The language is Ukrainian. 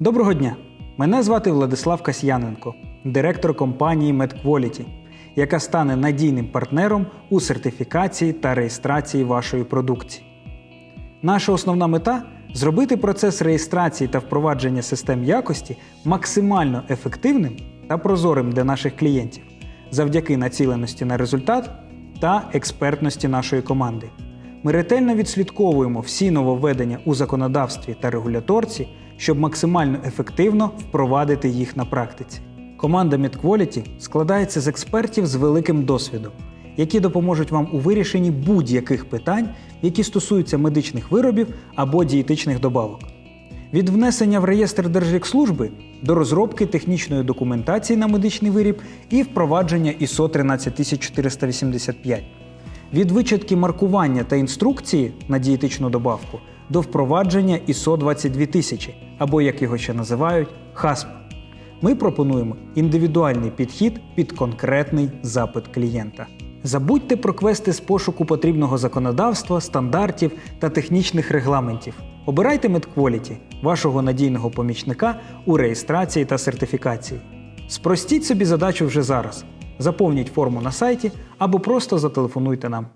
Доброго дня! Мене звати Владислав Касьяненко, директор компанії MedQuality, яка стане надійним партнером у сертифікації та реєстрації вашої продукції. Наша основна мета зробити процес реєстрації та впровадження систем якості максимально ефективним та прозорим для наших клієнтів завдяки націленості на результат та експертності нашої команди. Ми ретельно відслідковуємо всі нововведення у законодавстві та регуляторці, щоб максимально ефективно впровадити їх на практиці. Команда MedQuality складається з експертів з великим досвідом, які допоможуть вам у вирішенні будь-яких питань, які стосуються медичних виробів або дієтичних добавок. Від внесення в реєстр Держлікслужби до розробки технічної документації на медичний виріб і впровадження ISO 13485. Від вичатки маркування та інструкції на дієтичну добавку до впровадження ISO 22000 або як його ще називають ХАСП. Ми пропонуємо індивідуальний підхід під конкретний запит клієнта. Забудьте про квести з пошуку потрібного законодавства, стандартів та технічних регламентів. Обирайте MedQuality, вашого надійного помічника у реєстрації та сертифікації. Спростіть собі задачу вже зараз. Заповніть форму на сайті або просто зателефонуйте нам.